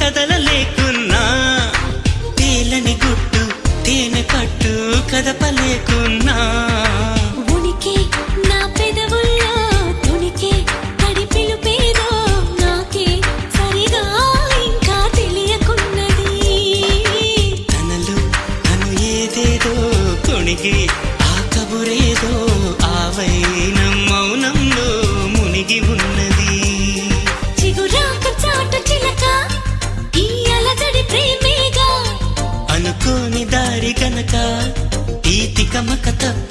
కదల లేకున్నా తేలని గుట్టు తేనె పట్టు కదపలేకున్నా. ఉనికి నా పెదవుల్లో తునికి తడి పిలుపేదో నాకే సరిగా ఇంకా తెలియకున్నది. తనలో తను ఏదేదో కొణిగి దారి కనక ఈ తికమక తప్ప